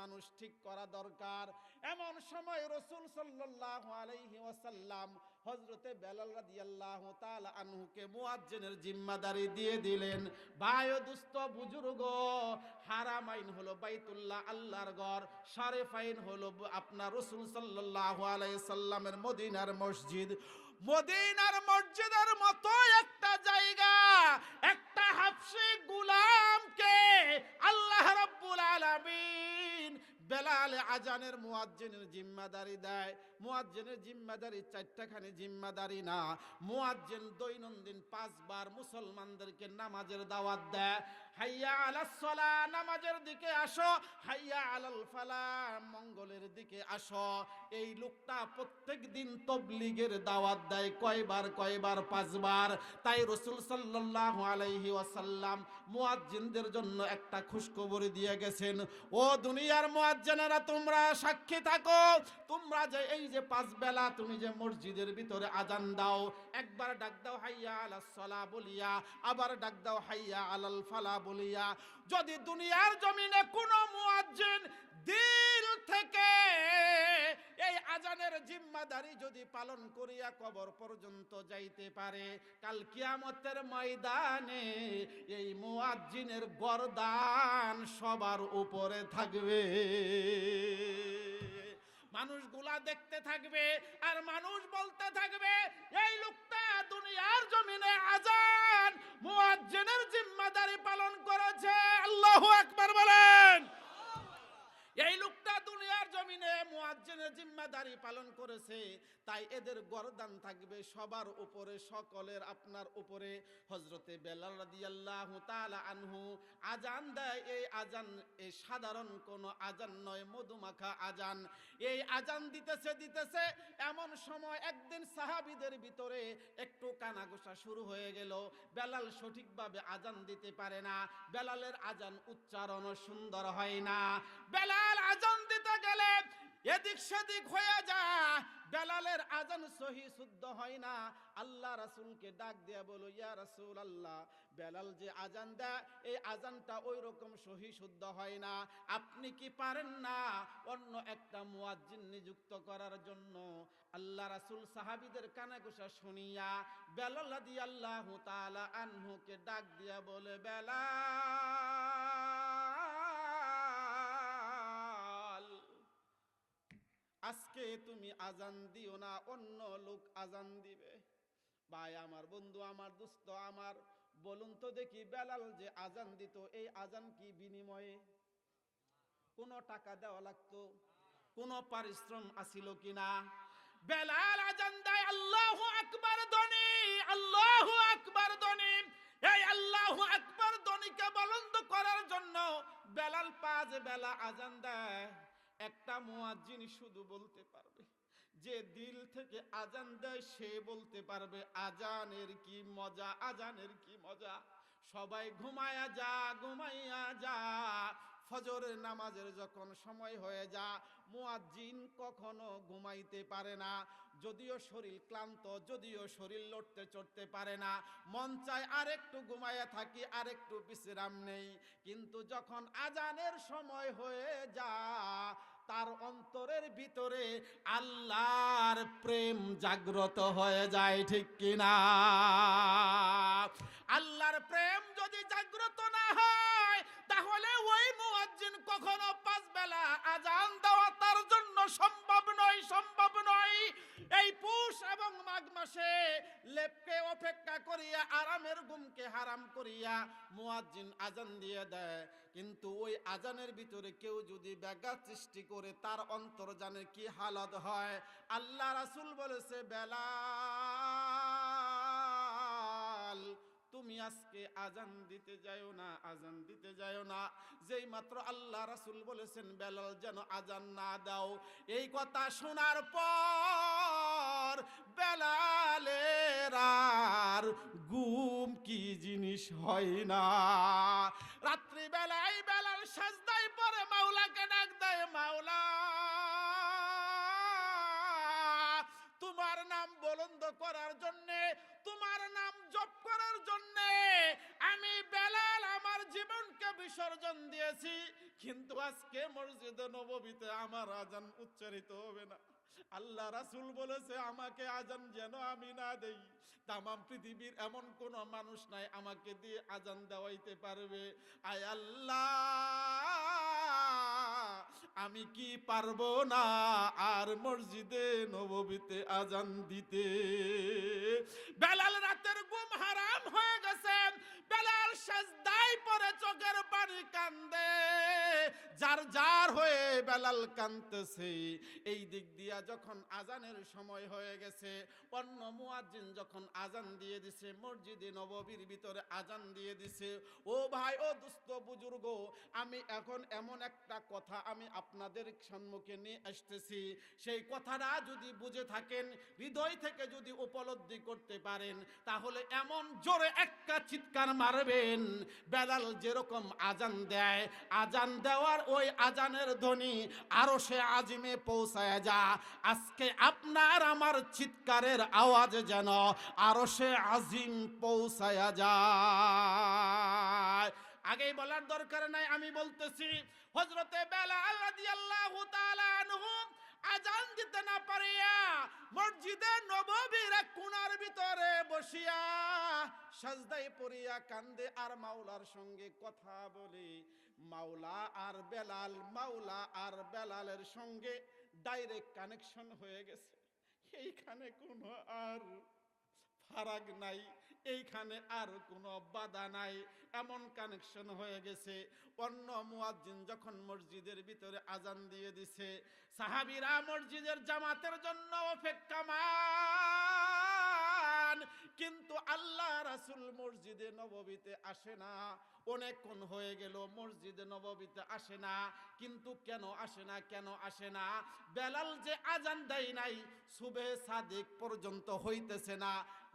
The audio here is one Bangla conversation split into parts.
মানুষ ঠিক করা দরকার। এমন সময় রসুল সাল্লাল্লাহু আলাইহি ওয়াসাল্লাম হজরতে বেলাল রাদিয়াল্লাহু তাআলা আনহুকে মুয়াজ্জিনের জিম্মাদারি দিয়ে দিলেন। ভাই দুস্থ বুজুর্গ হারামাইন হলো বাইতুল্লাহ, আল্লাহর ঘর। শারেফাইন হলো আপনার রসুল সাল্লাল্লাহু আলাইহি সাল্লামের মদিনার মসজিদ। মদিনার মসজিদের মতো একটা জায়গা, একটা হাফসি গুলামকে আল্লাহ রাব্বুল আলামিন বেলাল আজানের মুয়াজ্জিনের জিম্মাদারি দেয়। মুয়াজ্জিনের জিম্মাদারি চারটাখানি জিম্মাদারি না। মুয়াজ্জিন দৈনন্দিন পাঁচবার মুসলমানদেরকে নামাজের দাওয়াত দেয়। হাইয়া আলাস সালা, নামাজের দিকে আসো। হাইয়া আলাল ফালা, মঙ্গলের দিকে আসো। এই লোকটা প্রত্যেক দিন তবলিগের দাওয়াত দেয় কয়বার কয়বার, পাঁচবার। তাই রসুল সাল্লাল্লাহু আলাইহি ওয়াসাল্লাম মুয়াজ্জিনদের জন্য একটা খুশখবরি দিয়ে গেছেন, ও দুনিয়ার মুয়াজ্জিনেরা, তোমরা সাক্ষী থাকো। তোমরা যে এই যে পাঁচ বেলা তুমি যে মসজিদের ভিতরে আজান দাও একবার ডাক দাও, হাইয়া আলাস সালা বলিয়া। আবার ডাক দাও, হাইয়া আলাল ফালা বলিয়া। যদি দুনিয়ার জমিনে কোনো মুয়াজ্জিন দিল থেকে এই আজানের জিম্মাদারি যদি পালন করিয়া কবর পর্যন্ত যাইতে পারে, কাল কিয়ামতের ময়দানে এই মুয়াজ্জিনের গরদান সবার উপরে থাকবে। মানুষগুলা দেখতে থাকবে আর মানুষ বলতে থাকবে, এই লোকটা দুনিয়ার জমিনে আজান, মুয়াজ্জিনের জিম্মাদারি পালন করেছে। আল্লাহু আকবার বলেন। এই লোকটা দুনিয়ার জমিনে মুয়াজ্জিনের জিম্মাদারি পালন করেছে, তাই এদের গরদান থাকবে সবার উপরে, সকলের আপনার উপরে। হজরতে বেলাল রাদিয়াল্লাহু তাআলা আনহু আজান দেয়, এই আজান এই সাধারণ কোনো আজান নয়, মধুমাখা আজান এই আজান দিতেছে দিতেছে, এমন সময় একদিন সাহাবীদের ভিতরে একটু কানাঘোষা শুরু হয়ে গেল। বেলাল সঠিকভাবে আজান দিতে পারে না, বেলালের আজান উচ্চারণ সুন্দর হয় না। বেলাল আজান দিতে গেলে এদিক সেদিক হয়ে যায়। বেলালের আজান সহি শুদ্ধ হয় না। আল্লাহ রাসূলকে ডাক দিয়া বলো, ইয়া রাসূল আল্লাহ বেলাল যে আজান দেয়, এই আজানটা ওই রকম সহি শুদ্ধ হয় না। আপনি কি পারেন না অন্য একটা মুয়াজ্জিন নিযুক্ত করার জন্য? আল্লাহ রাসূল সাহাবিদের কানে গোসা শুনিয়া বেলাল আল্লাহ তাআলা আনহুকে ডাক দিয়া বলে, বেলাল আজকে তুমি আজান দিও না, অন্য লোক আজান দিবে। ভাই, আমার বন্ধু, আমার দুস্থ আমার, বলুন তো দেখি বেলাল যে আজান দিত, এই আজান কি বিনিময়ে? কোনো টাকা দেওয়া লাগতো? কোনো পারিশ্রম আসিল কিনা? বেলাল আজান দেয়, আল্লাহ আকবার ধ্বনি, আল্লাহ আকবার ধ্বনি। এই আল্লাহ আকবার ধ্বনিকে বলন্দ করার জন্য বেলাল পাঁচ বেলা আজান দেয়। একটা মুয়াজ্জিন শুধু বলতে পারবে। যে দিল থেকে আজান দেয়, সে বলতে পারবে, আজানের কি মজা, আজানের কি মজা? সবাই ঘুমায়া যা, ঘুমাইয়া যা। ফজরের নামাজের যখন সময় হয়ে যা, মুয়াজ্জিন কখনো ঘুমাইতে পারে না। যদিও শরীর ক্লান্ত, যদিও শরীর লড়তে চড়তে পারে না। মন চায় আরেকটু ঘুমাইয়া থাকি, আরেকটু বিশ্রাম নেই। কিন্তু যখন আজানের সময় হয়ে যা তার অন্তরের ভিতরে আল্লাহর প্রেম জাগ্রত হয়ে যায় ঠিক কিনা? আল্লাহর প্রেম যদি জাগ্রত না হয়, তাহলে ওই মুয়াজ্জিন কখনো পাঁচ বেলা আজান দেওয়া তার জন্য সম্ভব নয় সম্ভব নয়। এই পুষ এবং মাঘ মাসে লেপকে অপেক্ষা করিয়া, আরামের ঘুমকে হারাম করিয়া মুয়াজ্জিন আজান দিয়ে দেয়। কিন্তু ওই আজানের ভিতরে কেউ যদি ব্যাঘাত সৃষ্টি করে, তার অন্তর জানে কি হালত হয়। আল্লাহ রাসূল বলেছে বেলাল তুমি আজকে আজান দিতে যাও না, আজান দিতে যাও না। যেই মাত্র আল্লাহ রাসূল বলেছেন, বেলাল যেন আজান না দাও। এই কথা শোনার পর বেলালের আর গুম কি জিনিস হয় না। রাত্রিবেলায় বেলাল সাজদায় পরে মাওলাকে ডাক দেয়, মাওলা। তোমার নাম বলন্দ করার জন্যে, তোমার নাম জপ করার জন্যে আমি বেলাল আমার জীবনকে বিসর্জন দিয়েছি। কিন্তু আজকে মসজিদে নববীতে আমার আজান উচ্চারিত হবে না। আল্লাহ রাসূল বলেছে, আমাকে আজান যেন আমি না দেই। তামাম পৃথিবীর এমন কোন মানুষ নাই আমাকে দিয়ে আজান দেওয়াইতে পারবে। আয় আল্লাহ! আমি কি পারব না আর মসজিদে নববীতে আজান দিতে? বেলাল রাতের ঘুম হারাম হয়ে গেছে। পরে চোখের পানি কান্দে। যার যার হয়ে বেলাল কান্দতেছে এই দিক দিয়া যখন আজানের সময় হয়ে গেছে, অন্য যখন আজান দিয়ে দিছে, মসজিদে নববীর ভিতরে আজান দিয়ে দিছে, ও ভাই, ও দুস্থ বুজুর্গ, আমি এখন এমন একটা কথা আমি আপনাদের সম্মুখে নিয়ে আসতেছি। সেই কথাটা যদি বুঝে থাকেন, হৃদয় থেকে যদি উপলব্ধি করতে পারেন, তাহলে এমন জোরে একটা চিৎকার মারবেন বেলাল যেরকম আজান দেয়, আজান দেওয়ার ওই আজানের ধ্বনি আরও সে আজিমে পৌঁছায় যা। আজকে আপনার আমার চিৎকারের আওয়াজ যেন আরও সে আজিম পৌঁছায় যায় আগেই বলার দরকার নাই, আমি বলতেছি হজরতে বেলাল রাদিয়াল্লাহু তাআলা আনহু আজান দিতে না পারিয়া মসজিদে নববীর এক কোণার ভিতরে বসিয়া সাজদাই পড়িয়া কান্দে আর মাওলার সঙ্গে কথা বলি। মাওলা আর বেলাল, মাওলা আর বেলালের সঙ্গে ডাইরেক্ট কানেকশন হয়ে গেছে। এইখানে কোনো আর ফারাক নাই। এইখানে আর কোনো বাধা নাই। এমন কানেকশন হয়ে গেছে। অন্য মুয়াজ্জিন যখন মসজিদের ভিতরে আজান দিয়ে দিছে, সাহাবিরা মসজিদের জামাতের জন্য অপেক্ষামান কিন্তু আল্লাহ রাসূল মসজিদে নববীতে আসে না। অনেকক্ষণ হয়ে গেল, মসজিদে নববীতে আসে না। কিন্তু কেন আসে না, কেন আসে না? বেলাল যে আজান দেয় নাই, সুবে সাদিক পর্যন্ত হইতেছে না,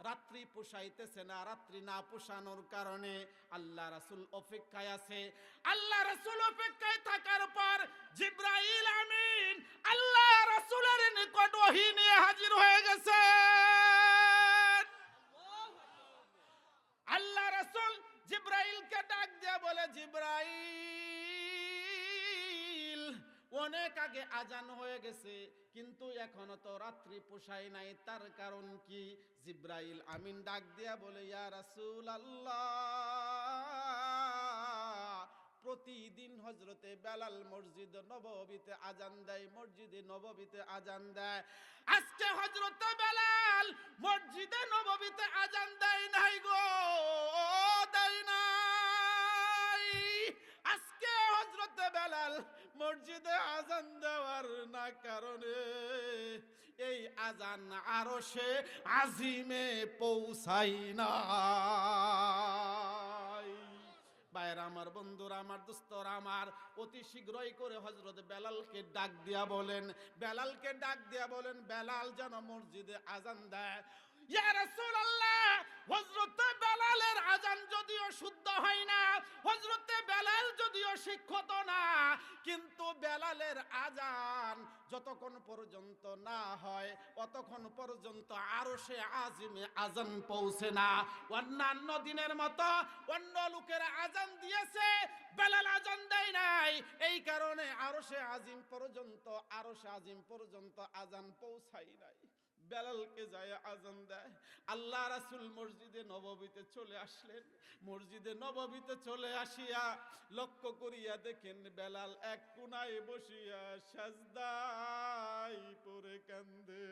রাত্রি পোষাইতেছে না, রাত্রি না পোষানোর কারণে আল্লাহ রাসূল অপেক্ষায় আছে। আল্লাহ রাসুল অপেক্ষায় থাকার পর জিব্রাইল আমিন আল্লাহ রাসূলের নিকট ওহী নিয়ে হাজির হয়ে গেছে আল্লাহ রাসূল জিব্রাইলকে ডাক দিয়ে বলে, জিব্রাইল, অনেক আগে আজান হয়ে গেছে, কিন্তু এখনও তো রাত্রি পোষায় নাই। তার কারণ কি? জিব্রাইল আমিন ডাক দিয়া বলে, ইয়া রাসূল আল্লাহ প্রতিদিন হজরতে বেলাল মসজিদ নববীতে আজান দেয়, মসজিদে নববীতে আজান দেয়। আজকে হজরতে বেলাল মসজিদে নববীতে আজান দেয় নাই গো। দেয় নাই। আজকে হজরতে বেলাল মসজিদে আজান দেওয়ার না কারণে এই আজান আরও সে আজিমে পৌঁছাই না বাইরা আমার বন্ধুরা, আমার দোস্তরা, আমার অতি শীঘ্রই করে হজরত বেলালকে ডাক দিয়া বলেন। বেলালকে ডাক দিয়া বলেন, বেলাল যেন মসজিদে আজান দেয়। বেলালের আজান যদিও শুদ্ধ হয় না বেলাল যদিও না, কিন্তু বেলালের আজান যতক্ষণ পর্যন্ত না হয়, ততক্ষণ পর্যন্ত আরও সে আজিমে আজান পৌঁছে না। অন্যান্য দিনের মতো অন্য লোকের আজান দিয়েছে, বেলাল আজান দেয় নাই, এই কারণে আরও সে আজিম পর্যন্ত, আরও সে আজিম পর্যন্ত আজান পৌঁছাই নাই। বেলালকে যায় আজান দেয়। আল্লাহ রাসুল মসজিদে নববীতে চলে আসলেন। মসজিদে নববীতে চলে আসিয়া লক্ষ্য করিয়া দেখেন বেলাল এক কোনায় বসিয়া সাজদাই পরে কান্দে।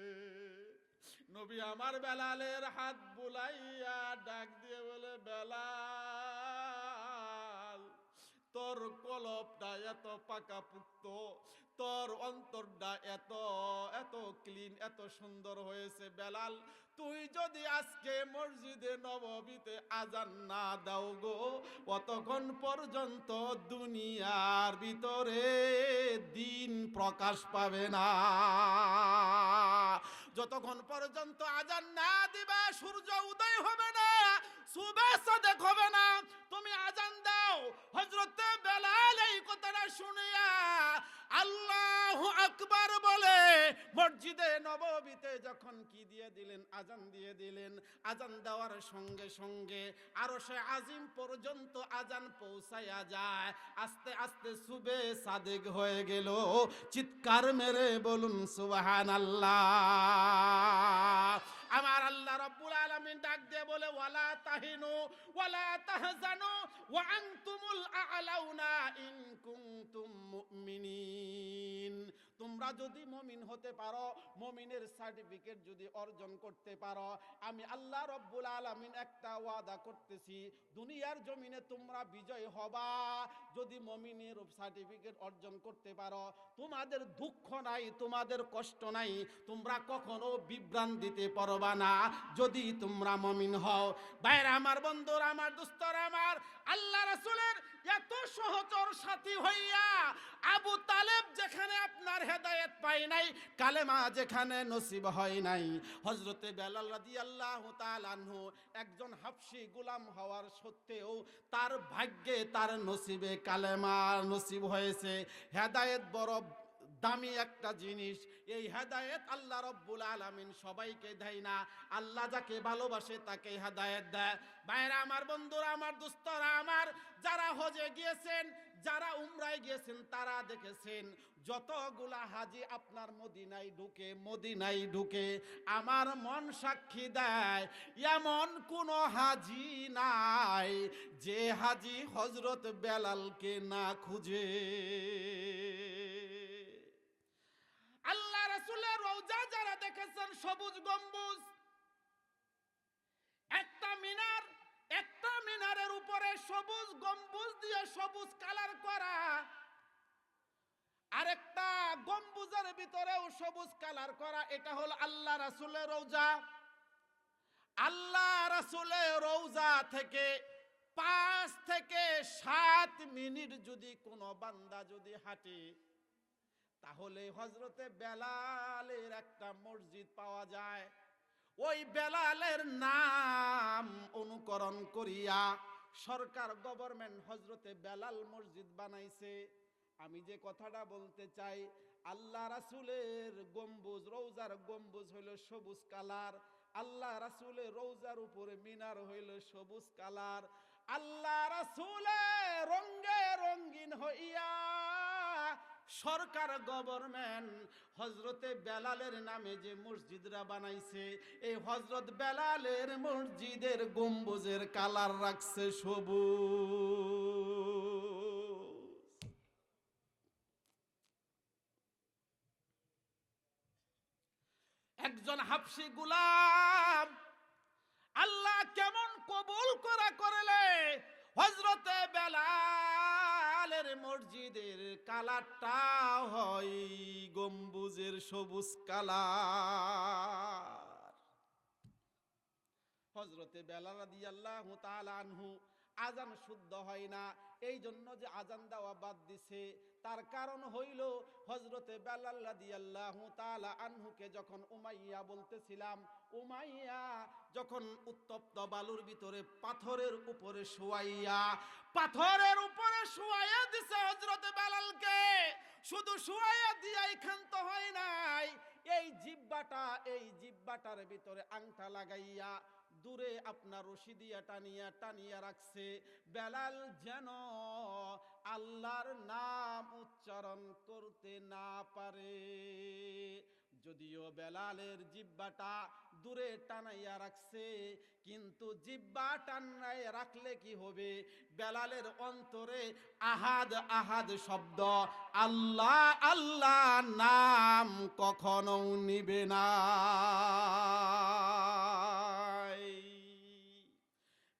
নবী আমার বেলালের হাত বুলাইয়া ডাক দিয়ে বলে, বেলাল, তোর কলবটা এত পাকা পুক্ত তোর অন্তরটা এত এত ক্লিন এত সুন্দর হয়েছে বেলাল। তুই যদি আজকে মসজিদে নববীতে আজান না দাও গো অতক্ষণ পর্যন্ত দুনিয়ার ভিতরে দিন প্রকাশ পাবে না? যতক্ষণ পর্যন্ত আজান না দিবা, সূর্য উদয় হবে না সাদেক হবে না। তুমি আজান দাও। হজরতে বেলাল এই কথাটা শুনিয়া আল্লাহু আকবার বলে, মসজিদে নববীতে যখন কি দিয়ে দিলেন? আজান দিয়ে দিলেন। আজান দেওয়ার সঙ্গে সঙ্গে আরও সে আজিম পর্যন্ত আজান পৌঁছায়া যায়। আস্তে আস্তে সুবে সাদেক হয়ে গেল। চিৎকার মেরে বলুন সুবাহান আল্লাহ আমার আল্লাহ রব্বুল আলামিন ডাক দিয়ে বলে, ওয়ালা তাহিনু, ওয়ালা তাহজানু, ওয়া আনতুমুল আ'লাউনা ইন কুনতুম মুমিনিন। তোমরা যদি মমিন হতে পারো, মমিনের সার্টিফিকেট যদি অর্জন করতে পারো, আমি আল্লাহ রব্বুল আলামিন একটা ওয়াদা করতেছি, দুনিয়ার জমিনে তোমরা বিজয় হবা। যদি মমিনের সার্টিফিকেট অর্জন করতে পারো, তোমাদের দুঃখ নাই, তোমাদের কষ্ট নাই, তোমরা কখনো বিভ্রান্তিতে পড়বা না। যদি তোমরা মমিন হও বাইরে আমার বন্ধুরা, আমার দুস্তর, আমার আল্লাহ রাসূলের এত সহচর সাথী হইয়া আবু তালেব যেখানে আপনার হেদায়েত পাই নাই, কালেমা যেখানে নসিব হয় নাই। হজরতে বেলাল আনহু একজন হাফসি গুলাম হওয়ার সত্ত্বেও তার ভাগ্যে তার নসিবে কালেমা নসিব হয়েছে। হেদায়েত বড় দামি একটা জিনিস। এই হেদায়েত আল্লাহ রব্বুল আলামিন সবাইকে দেয় না। আল্লাহ যাকে ভালোবাসে তাকে হেদায়েত দেয়। বাইরে আমার, বন্ধুরা আমার, দুস্তরা আমার, যারা হজে গিয়েছেন, যারা উমরায় গিয়েছেন, তারা দেখেছেন, যতগুলা হাজি আপনার মদিনায় ঢুকে মদিনায় ঢুকে আমার মন সাক্ষী দেয়, এমন কোন হাজি নাই যে হাজি হজরত বেলালকে না খুঁজে আল্লাহ রাসূলের রওজা যারা দেখেছেন সবুজ গম্বুজ? একটা মিনার, একটা মিনারের উপরে সবুজ গম্বুজ দিয়ে সবুজ কালার করা। আরেকটা গম্বুজের ভিতরেও সবুজ কালার করা, এটা হল আল্লাহ রাসুলের রওজা। আল্লাহ রাসুলের রওজা থেকে পাঁচ থেকে সাত মিনিট যদি কোনো বান্দা যদি হাঁটে তাহলে হজরতে বেলালের একটা মসজিদ পাওয়া যায়। ওই বেলালের নাম অনুকরণ করিয়া সরকার গভর্নমেন্ট হজরতে বেলাল মসজিদ বানাইছে। আমি যে কথাটা বলতে চাই, আল্লাহ রাসূলের গম্বুজ রৌজার গম্বুজ হইল সবুজ কালার, আল্লাহ রাসূলের রৌজার উপরে মিনার হইল সবুজ কালার, আল্লাহ রাসূলের রঙ্গে রঙ্গিন হইয়া সরকার গভর্নমেন্ট হজরতে বেলালের নামে যে মসজিদরা বানাইছে, এই হজরত বেলালের মসজিদের গম্বুজের কালার রাখছে সবুজ। একজন হাফসি গুলাম আল্লাহ কেমন কবুল করা করলে হজরতে বেলালের মসজিদের কালারটা হয় গম্বুজের সবুজ কালার। হজরতে বেলা তাআলা আনহু আজান শুদ্ধ হয় না এই জন্য যে আজান দেওয়া বাদ দিছে, তার কারণ হইল হজরতে বেলাল রাদিয়াল্লাহু তাআলা আনহুকে যখন উমাইয়া বলতেছিলাম, উমাইয়া যখন উত্তপ্ত বালুর ভিতরে পাথরের উপরে শোয়াইয়া, পাথরের উপরে শোয়াইয়া দিছে হজরতে বেলালকে, শুধু শোয়াইয়া দিয়াই ক্ষান্ত হয় নাই, এই জিব্বাটা এই জিব্বাটার ভিতরে আংটা লাগাইয়া দূরে আপনার রশি দিয়া টানিয়া টানিয়া রাখছে। বেলাল যেন আল্লাহর নাম উচ্চারণ করতে না পারে। যদিও বেলালের জিব্বাটা দূরে টানাইয়া রাখছে, কিন্তু জিব্বা টানাই রাখলে কি হবে? বেলালের অন্তরে আহাদ আহাদ শব্দ, আল্লাহ আল্লাহ, নাম কখনো নিবে না।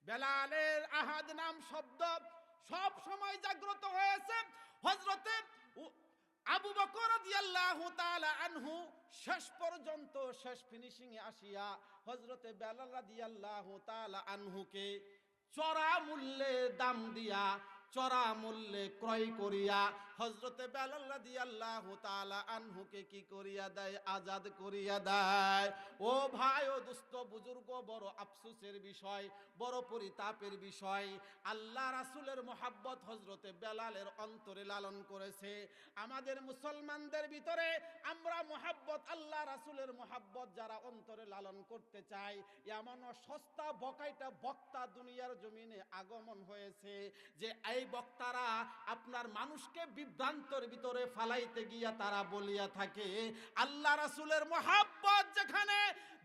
বেলালের আহাদ নাম শব্দ সব সময় জাগ্রত হয়েছে। হজরতে আবু বকর রাদিয়াল্লাহু তাআলা আনহু শেষ পর্যন্ত শেষ ফিনিশিং এ আসিয়া হযরতে বেলাল রাদিয়াল্লাহু তাআলা আনহুকে চড়া মূল্যে দাম দিয়া চড়া মূল্যে ক্রয় করিয়া হজরতে বেলাল রাদিয়াল্লাহু তাআলা আনহুকে কি করিয়া দেয়? আজাদ করিয়া দেয়। ও ভাই, ও দুস্থ বুজুর্গ, বড় আফসোসের বিষয়, বড় পরিতাপের বিষয়। আল্লাহ রাসুলের মোহাব্বত হজরতে বেলালের অন্তরে লালন করেছে। আমাদের মুসলমানদের ভিতরে আমরা মোহাব্বত, আল্লাহ রাসুলের মোহাব্বত যারা অন্তরে লালন করতে চাই এমন সস্তা বকাইটা বক্তা দুনিয়ার জমিনে আগমন হয়েছে যে এই বক্তারা আপনার মানুষকে বিভ্রান্তর ভিতরে ফালাইতে গিয়া তারা বলিয়া থাকে, আল্লাহ রাসূলের মোহাব্বত যেখানে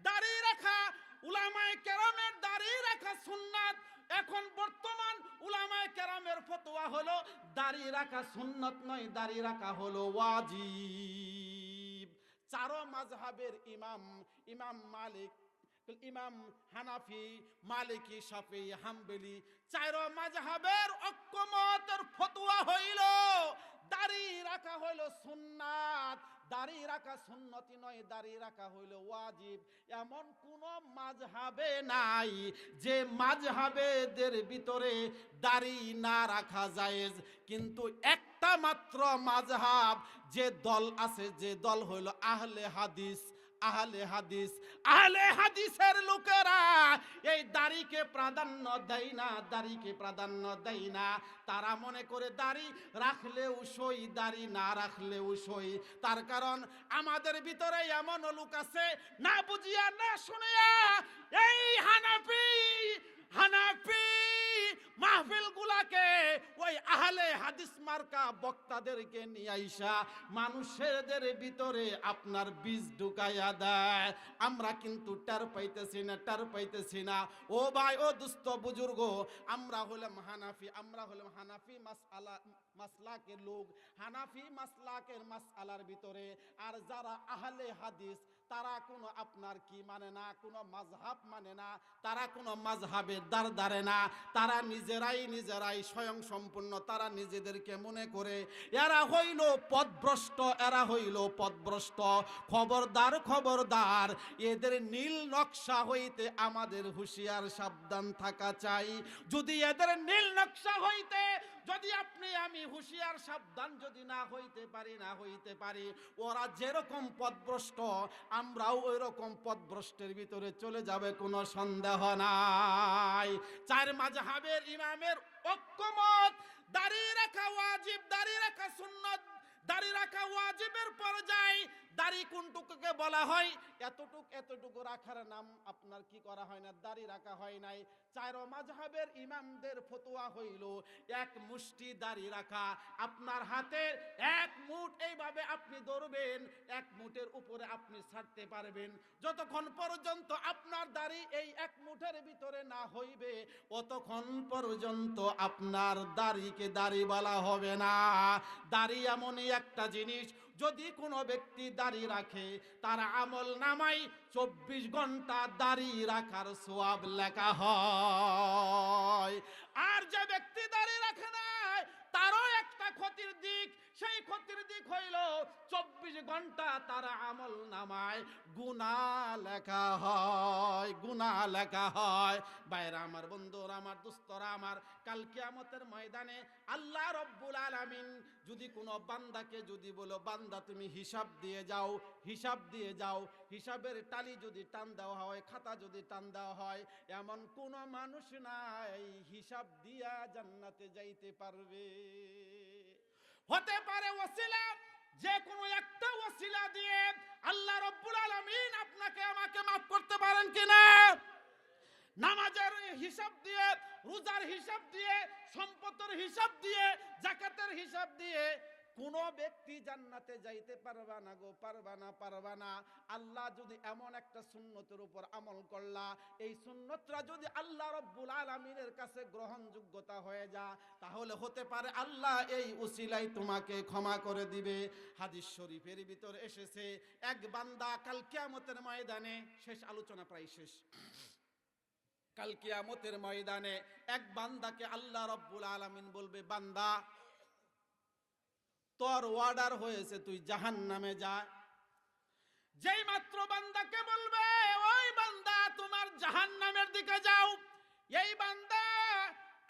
দাঁড়িয়ে রাখা, উলামায়ে কেরামের দাঁড়িয়ে রাখা সুন্নাত, এখন বর্তমান উলামায়ে কেরামের ফতোয়া হলো দাঁড়িয়ে রাখা সুন্নত নয় দাঁড়িয়ে রাখা হলো ওয়াজিব। চারো মাযহাবের ইমাম ইমাম মালিক ইমাম হানাফি মালিকি শাফি হাম্বেলি চার মাযহাবের ঐক্যমতের ফতোয়া হইল। দাড়ি রাখা হইল সুন্নাত। দাড়ি রাখা সুন্নতি নয়, দাড়ি রাখা হইল ওয়াজিব। এমন কোন মাযহাবে নাই যে মাযহাবেদের ভিতরে দাড়ি না রাখা জায়েজ। কিন্তু একটা মাত্র মাযহাব যে দল আছে, যে দল হইল আহলে হাদিস। আহলে হাদিস, আহলে হাদিসের লোকেরা এই দাড়িকে প্রাধান্য দেয় না, দাড়িকে প্রাধান্য দেয় না। তারা মনে করে দাড়ি রাখলেও সই, দাড়ি না রাখলেও সই। তার কারণ আমাদের ভিতরে এমন লোক আছে, না বুঝিয়া, না শুনিয়া। এই হানাফি হানাফি! মাহফিল গুলাকে ওই আহলে হাদিস মার্কা বক্তাদেরকে নিয়ে আইসা মানুষেদের ভিতরে আপনার বীজ ঢুকাইয়া দেয়। আমরা কিন্তু টার পাইতেছি না, টার পাইতেছি না। ও ভাই, ও দুস্থ বুজুর্গ, আমরা হলাম হানাফি, আমরা হলাম হানাফি মাসআলা, মাসলাকের লোক। হানাফি মাসলাকের মাসআলার ভিতরে আর যারা আহলে হাদিস তারা কোনো আপনার কি মানে না, কোনো মাযহাব মানে না, তারা কোনো মাযহাবের দ্বার দাঁড়ে না। তারা নিজেরাই নিজেরাই স্বয়ং সম্পূর্ণ, তারা নিজেদেরকে মনে করে, এরা হইল পদভ্রষ্ট, এরা হইল পদভ্রষ্ট। খবরদার খবরদার, এদের নীল নকশা হইতে আমাদের হুঁশিয়ার সাবধান থাকা চাই। যদি এদের নীল নকশা হইতে, যদি আপনি আমি হুঁশিয়ার সাবধান যদি না হইতে পারি, না হইতে পারি, ওরা যেরকম পদভ্রষ্ট আমরাও ওই রকম পদভ্রষ্টের ভিতরে চলে যাবে, কোনো সন্দেহ নাই। চার মাঝহাবের ইমামের ঐক্যমত, দাঁড়িয়ে রাখা ওয়াজিব, দাঁড়িয়ে রাখা সুন্নত, দাঁড়িয়ে রাখা ওয়াজিবের পর্যায় দাড়ি কোনটুকুকে বলা হয়? এতটুক, এতটুকু রাখার নাম আপনার কি করা হয় না? দাড়ি রাখা হয় নাই। চার মাঝহাবের ইমামদের ফতোয়া হইল, এক মুষ্টি দাড়ি রাখা। আপনার হাতের এক মুঠ এইভাবে আপনি ধরবেন, এক মুঠের উপরে আপনি ছাড়তে পারবেন। যতক্ষণ পর্যন্ত আপনার দাড়ি এই এক মুঠের ভিতরে না হইবে, অতক্ষণ পর্যন্ত আপনার দাড়িকে দাড়ি বলা হবে না। দাড়ি এমনই একটা জিনিস, যদি কোনো ব্যক্তি দাড়ি রাখে। তার আমল নামাই চব্বিশ ঘণ্টা দাড়ি রাখার সোয়াব লেখা হয়। আর যে ব্যক্তি দাঁড়িয়ে রাখে না তারও একটা ক্ষতির দিক, সেই ক্ষতির দিক হইল চব্বিশ ঘণ্টা তার আমল নামায়। গুণা লেখা হয় গুণা লেখা হয়। বাইরা আমার, বন্ধুরা আমার, দুস্তরা আমার, কাল কিয়ামতের ময়দানে আল্লাহ রব্বুল আলামিন যদি কোনো বান্দাকে যদি বলো, বান্দা, তুমি হিসাব দিয়ে যাও, হিসাব দিয়ে যাও, হিসাবের টালি যদি টান দেওয়া হয়, খাতা যদি টান দেওয়া হয়, এমন কোনো মানুষ নাই, হিসাব দিয়া জান্নাতে যাইতে পারবে। হতে পারে ওসিলা যে কোনো একটা ওসিলা দিয়ে আল্লাহ রব্বুল আলমিন আপনাকে আমাকে মাফ করতে পারেন কিনা? নামাজের হিসাব দিয়ে, রোজার হিসাব দিয়ে, সম্পদের হিসাব দিয়ে, জাকাতের হিসাব দিয়ে কোন ব্যক্তি জান্নাতে যাইতে পারবা না গো, পারবা না পারবা না। আল্লাহ যদি এমন একটা সুন্নতের উপর আমল করলা, এই সুন্নতরা যদি আল্লাহ রব্বুল আলমিনের কাছে গ্রহণযোগ্যতা হয়ে যা, তাহলে হতে পারে আল্লাহ এই উসিলাই তোমাকে ক্ষমা করে দিবে। হাদিস শরীফের ভিতর এসেছে, এক বান্দা কাল কিয়ামতের ময়দানে, শেষ আলোচনা প্রায় শেষ। কাল কিয়ামতের ময়দানে এক বান্দাকে আল্লাহ রব্বুল আলামিন বলবে, বান্দা তোর অর্ডার হয়েছে, তুই জাহান নামে যা। যেই মাত্র বান্দাকে বলবে, ওই বান্দা, তোমার জাহান নামের দিকে যাও। এই বান্দা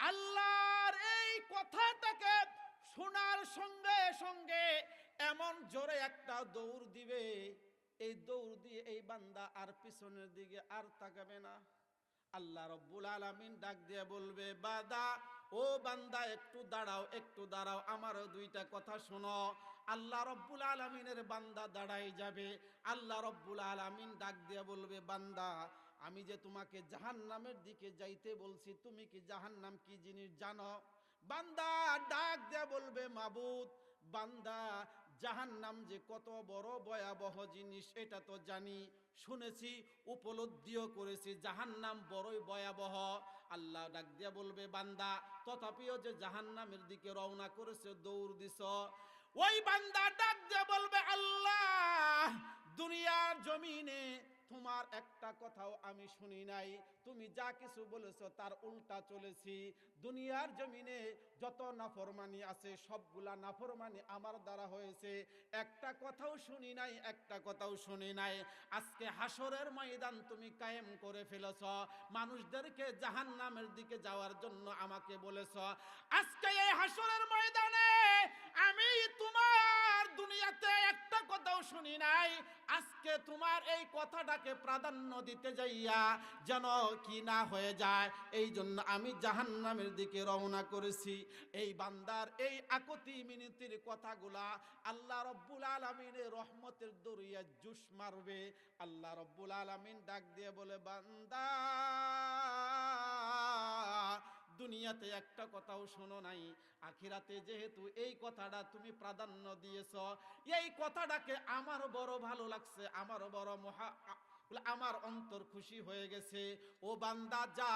আল্লাহর এই কথাটাকে শোনার সঙ্গে সঙ্গে এমন জোরে একটা দৌড় দিবে। এই দৌড় দিয়ে এই বান্দা আর পিছনের দিকে আর তাকাবে না। আল্লাহ রব্বুল আলামিন ডাক দিয়ে বলবে, বাদা, ও বান্দা, একটু দাঁড়াও একটু দাঁড়াও, আমারও দুইটা কথা শোনো। আল্লাহ রব্বুল আলামিনের বান্দা দাঁড়াই যাবে। আল্লাহ রব্বুল আলামিন ডাক দিয়ে বলবে, বান্দা, আমি যে তোমাকে জাহান্নামের দিকে যাইতে বলছি, তুমি কি জাহান্নাম কি জিনিস জানো? বান্দা ডাক দিয়ে বলবে, মাবুদ, বান্দা জাহান্নাম যে কত বড় ভয়াবহ জিনিস, এটা তো জানি, শুনেছি, উপলব্ধিও করেছি জাহান নাম বড়ই ভয়াবহ। আল্লাহ ডাক দিয়া বলবে, বান্দা, তথাপিও যে জাহান নামের দিকে রওনা করেছে, দৌড় দিস ওই বান্দা ডাক দিয়া বলবে, আল্লাহ, দুনিয়ার জমিনে তোমার একটা কথাও আমি শুনি নাই। তুমি যা কিছু বলেছ তার উল্টা চলেছি। দুনিয়ার জমিনে যত নাফরমানি আছে, সবগুলা নাফরমানি আমার দ্বারা হয়েছে। একটা কথাও শুনি নাই, একটা কথাও শুনি নাই। আজকে হাসরের ময়দান তুমি কায়েম করে ফেলেছ। মানুষদেরকে জাহান্নামের দিকে যাওয়ার জন্য আমাকে বলেছ, আজকে এই হাসরের ময়দানে আমি তোমার দুনিয়াতে একটা কথাও শুনি নাই। আজকে তোমার এই কথাটাকে প্রাধান্য দিতে যাইয়া যেন কি না হয়ে যায়, এই জন্য আমি জাহান্নামের দিকে রওনা করেছি। এই বান্দার এই আকতি মিনতির কথাগুলা আল্লাহ রব্বুল আলমিনের রহমতের দরিয়া জুস মারবে। আল্লাহ রব্বুল আলমিন ডাক দিয়ে বলে, বান্দা দুনিয়াতে একটা কথাও শোনো নাই, আখিরাতে যেহেতু এই কথাটা তুমি প্রাধান্য দিয়েছ, এই কথাটাকে আমার বড় ভালো লাগছে, আমার বড় মহা আমার অন্তর খুশি হয়ে গেছে। ও বান্দা, যা,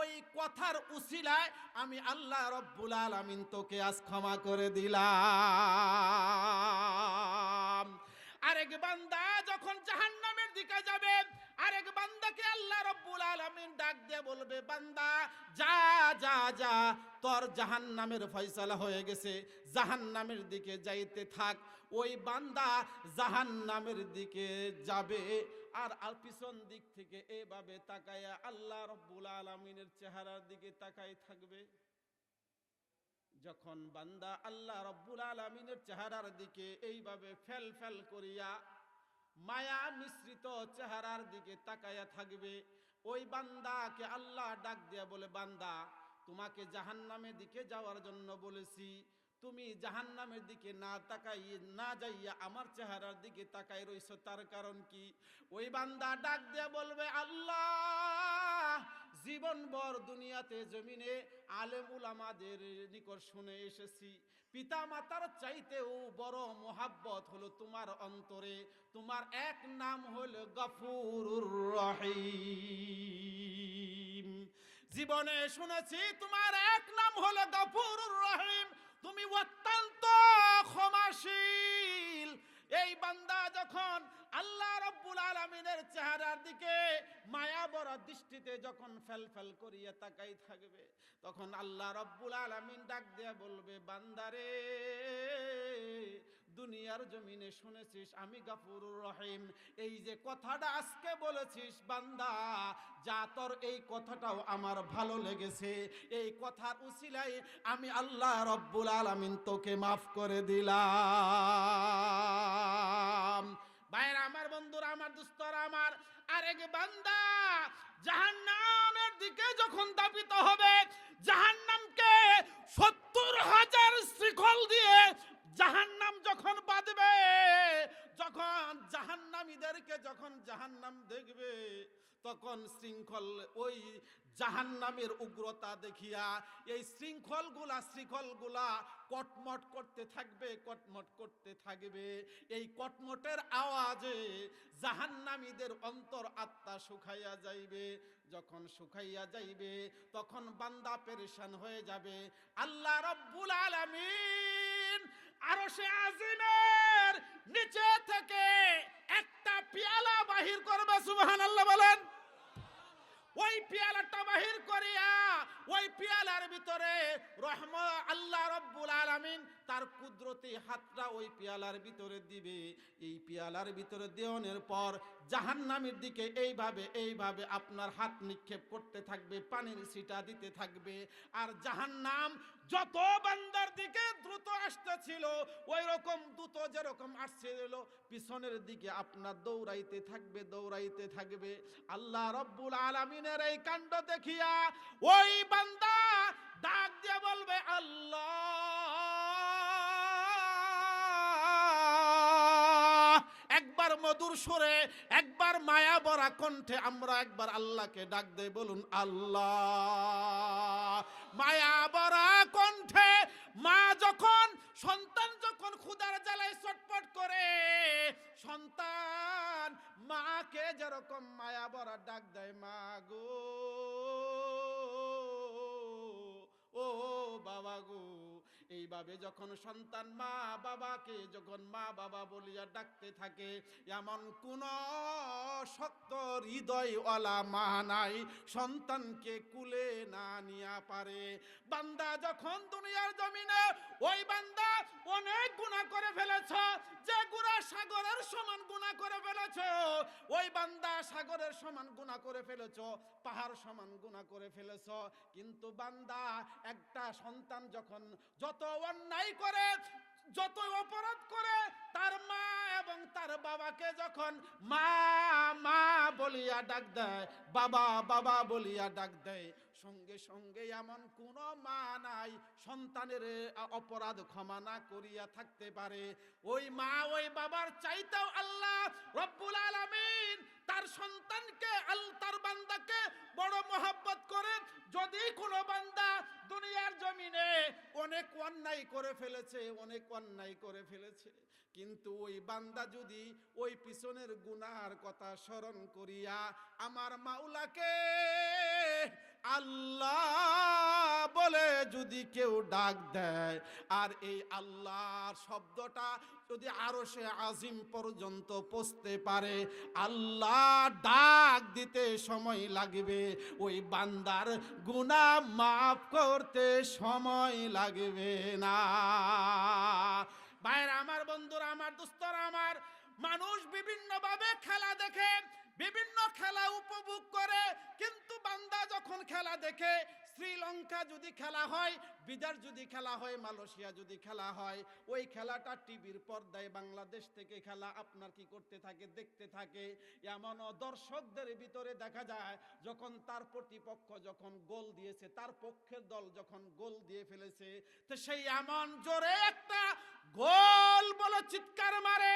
ওই কথার উসিলায় আমি আল্লাহ রব্বুল আলামিন তোকে আজ ক্ষমা করে দিলাম। আরেক বান্দা যখন জাহান্নামের দিকে যাবে, আরেক বান্দাকে আল্লাহ রব্বুল আলামিন ডাক দিয়ে বলবে, বান্দা, যা যা যা, তোর জাহান্নামের ফয়সালা হয়ে গেছে, জাহান্নামের দিকে যাইতে থাক। ওই বান্দা জাহান্নামের দিকে যাবে আর আর পিছন দিক থেকে এভাবে তাকায়া আল্লাহ রব্বুল আলামিনের চেহারার দিকে তাকাই থাকবে। যখন বান্দা আল্লাহ রব্বুল আলমিনের চেহারার দিকে এইভাবে ফেল ফেল করিয়া মায়া মিশ্রিত চেহারার দিকে তাকায়া থাকবে, ওই বান্দাকে আল্লাহ ডাক দিয়া বলে, বান্দা, তোমাকে জাহান্নামের দিকে যাওয়ার জন্য বলেছি। তুমি জাহান্নামের দিকে না তাকাই, না যাইয়া আমার চেহারার দিকে তাকাই রইছো। তার কারণ কি? ওই বান্দা ডাক দিয়া বলবে, আল্লাহ জীবনভর দুনিয়াতে জমিনে আলেম উলামাদের নিকট শুনে এসেছি। পিতা মাতার চাইতেও বড় মোহাব্বত হলো তোমার অন্তরে। তোমার এক নাম হল গফুরুর রহিম। জীবনে শুনেছি তোমার এক নাম হলো গফুরুর রহিম। তুমি অত্যন্ত ক্ষমাশীল। এই বান্দা যখন আল্লাহ রব্বুল আলমিনের চেহারার দিকে মায়া বড় দৃষ্টিতে যখন ফেল ফেল করিয়া তাকাই থাকবে, তখন আল্লাহ রব্বুল আলমিন ডাক দিয়ে বলবে বান্দারে দুনিয়ার জমিনে শুনেছিস, আমি গাফুরুর রহিম। এই যে কথাটা আজকে বলেছিস, বান্দা, যা তোর এই কথাটাও আমার ভালো লেগেছে। এই কথার উসিলাই আমি আল্লাহ রব্বুল আলমিন তোকে মাফ করে দিলাম। ভাইরা আমার বন্ধুরা, আমার দুস্তরা, আমার আরেক বান্দা, জাহান্নামের দিকে যখন দাপিত হবে, জাহান্নামকে সত্তর হাজার শিকল দিয়ে জাহান্নাম যখন বাঁধবে, যখন জাহান্নামীদেরকে যখন জাহান্নাম দেখবে, তখন শৃঙ্খল ওই জাহান্নামের উগ্রতা দেখিয়া এই শৃঙ্খলগুলা শৃঙ্খলগুলা কটমট করতে থাকবে, কটমট করতে থাকবে। এই কটমটের আওয়াজে জাহান্নামীদের অন্তর আত্মা শুকাইয়া যাইবে। যখন শুকাইয়া যাইবে, তখন বান্দা পেরেশান হয়ে যাবে। আল্লাহ রব্বুল আলামিন সে আজিমের নিচে থেকে একটা পেয়ালা বাহির করবে সুবহানাল্লাহ বলেন। ওই পেয়ালাটা বাহির করিয়া ওই পেয়ালার ভিতরে রহম আল্লাহ রব্বুল আলামিন, তার কুদরতি হাতটা ওই পেয়ালার ভিতরে দিবে। এই পেয়ালার ভিতরে দেওয়ানোর পর জাহান্নামের দিকে এইভাবে এইভাবে আপনার হাত নিক্ষেপ করতে থাকবে, পানির সিটা দিতে থাকবে। আর জাহান্নাম যত বান্দার দিকে দ্রুত আসতেছিল ওই রকম দ্রুত যেরকম আসছিল, পিছনের দিকে আপনার দৌড়াইতে থাকবে দৌড়াইতে থাকবে। আল্লাহ রব্বুল আলমিনের এই কাণ্ড দেখিয়া ওই বান্দা ডাক দিয়ে বলবে, আল্লাহ! একবার মধুর সুরে, একবার মায়া বরা কণ্ঠে আমরা একবার আল্লাহকে ডাক দেই, বলুন, আল্লাহ! মায়া বরা কণ্ঠে মা যখন, সন্তান যখন ক্ষুদার জ্বালায় ছটপট করে, সন্তান মাকে যেরকম মায়া বরা ডাক দেয়, মা গো! ও বাবা গো। এইভাবে যখন সন্তান মা বাবাকে যখন মা বাবা বলিয়া ডাকতে থাকে, এমন কোন শক্ত হৃদয়ওয়ালা মা নাই, সন্তানকে কুলে না নিয়া পারে। বান্দা যখন দুনিয়ার জমিনে, ওই বান্দা অনেক গুণা করে ফেলেছ, যে গুণা সাগরের সমান গুণা করে ফেলেছ, ওই বান্দা সাগরের সমান গুণা করে ফেলেছ, পাহাড় সমান গুণা করে ফেলেছ। কিন্তু বান্দা, একটা সন্তান যখন যত অন্যায় করে যত অপরাধ করে, তার মা এবং তার বাবাকে যখন মা মা বলিয়া ডাক দেয়, বাবা বাবা বলিয়া ডাক দেয়, সঙ্গে সঙ্গে এমন কোন মা নাই, সন্তানের অপরাধ ক্ষমা না করিয়া থাকতে পারে। ওই মা, ওই বাবার চাইতেও আল্লাহ রব্বুল আলামিন তার সন্তানকে, আল, তার বান্দাকে বড় মহাব্বত করে যদি কোনো বান্দা দুনিয়ার জমিনে অনেক অন্যায় করে ফেলেছে, অনেক অন্যায় করে ফেলেছে, কিন্তু ওই বান্দা যদি ওই পিছনের গুনার কথা স্মরণ করিয়া আমার মাওলাকে আল্লাহ বলে যদি কেউ ডাক দেয়, আর এই আল্লাহর শব্দটা যদি আরও সে আজিম পর্যন্ত পৌঁছতে পারে, আল্লাহ ডাক দিতে সময় লাগবে। ওই বান্দার গুনাহ মাফ করতে সময় লাগবে না। বাইরে আমার, বন্ধুরা আমার, দুস্তরা আমার, মানুষ বিভিন্নভাবে খেলা দেখে, বিভিন্ন খেলা উপভোগ করে, কিন্তু বান্দা যখন খেলা দেখে শ্রীলঙ্কা যদি খেলা হয়, বিদার যদি খেলা হয়, মালয়েশিয়া যদি খেলা হয়, ওই খেলাটা টিভির পর্দায় বাংলাদেশ থেকে খেলা আপনার কি করতে থাকে, দেখতে থাকে। এমন দর্শকদের ভিতরে দেখা যায়, যখন তার প্রতিপক্ষ যখন গোল দিয়েছে, তার পক্ষের দল যখন গোল দিয়ে ফেলেছে, তো সেই এমন জোরে একটা গোল বলে চিৎকার মারে।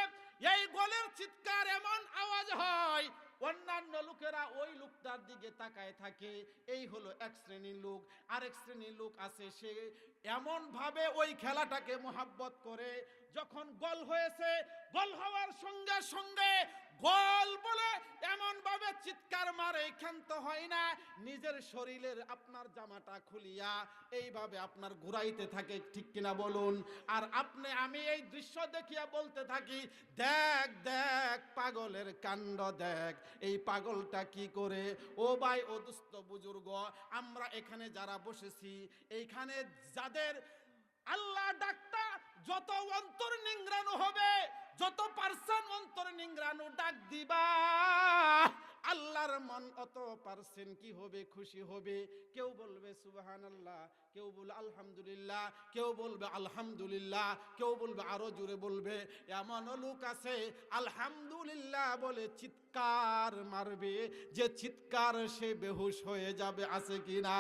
এই গোলের চিৎকার এমন আওয়াজ হয়, অন্যান্য লোকেরা ওই লোকটার দিকে তাকায় থাকে। এই হলো এক শ্রেণির লোক। আরেক শ্রেণির লোক আছে সে এমনভাবে ওই খেলাটাকে মোহাব্বত করে। যখন গোল হয়েছে, গোল হওয়ার সঙ্গে সঙ্গে গোল বলে এমন ভাবে চিৎকার মারে ক্ষান্ত হয় না। নিজের শরীরের আপনার জামাটা খুলিয়া এইভাবে আপনার ঘুরাইতে থাকে, ঠিক কিনা বলুন? আর আপনি, আমি এই দৃশ্য দেখিয়া বলতে থাকি, দেখ দেখ, পাগলের কাণ্ড দেখ, এই পাগলটা কি করে? ও ভাই, ও দুস্থ বুজুর্গ, আমরা এখানে যারা বসেছি, এইখানে যাদের আল্লাহ ডাকটা যত অন্তর নিংরানো হবে, যত পার্সেন্ট অন্তর নিংরানো ডাক দিবা। আল্লাহর মন অত পার্সেন্ট কি হবে, খুশি হবে? কেউ বলবে সুবাহান আল্লাহ কেউ বলবে, আলহামদুলিল্লাহ। কেউ বলবে, আলহামদুলিল্লাহ। কেউ বলবে, আরও জোরে বলবে এমন লোক আছে, আলহামদুলিল্লাহ বলে চিৎকার মারবে, যে চিৎকার সে বেহুশ হয়ে যাবে, আছে কিনা?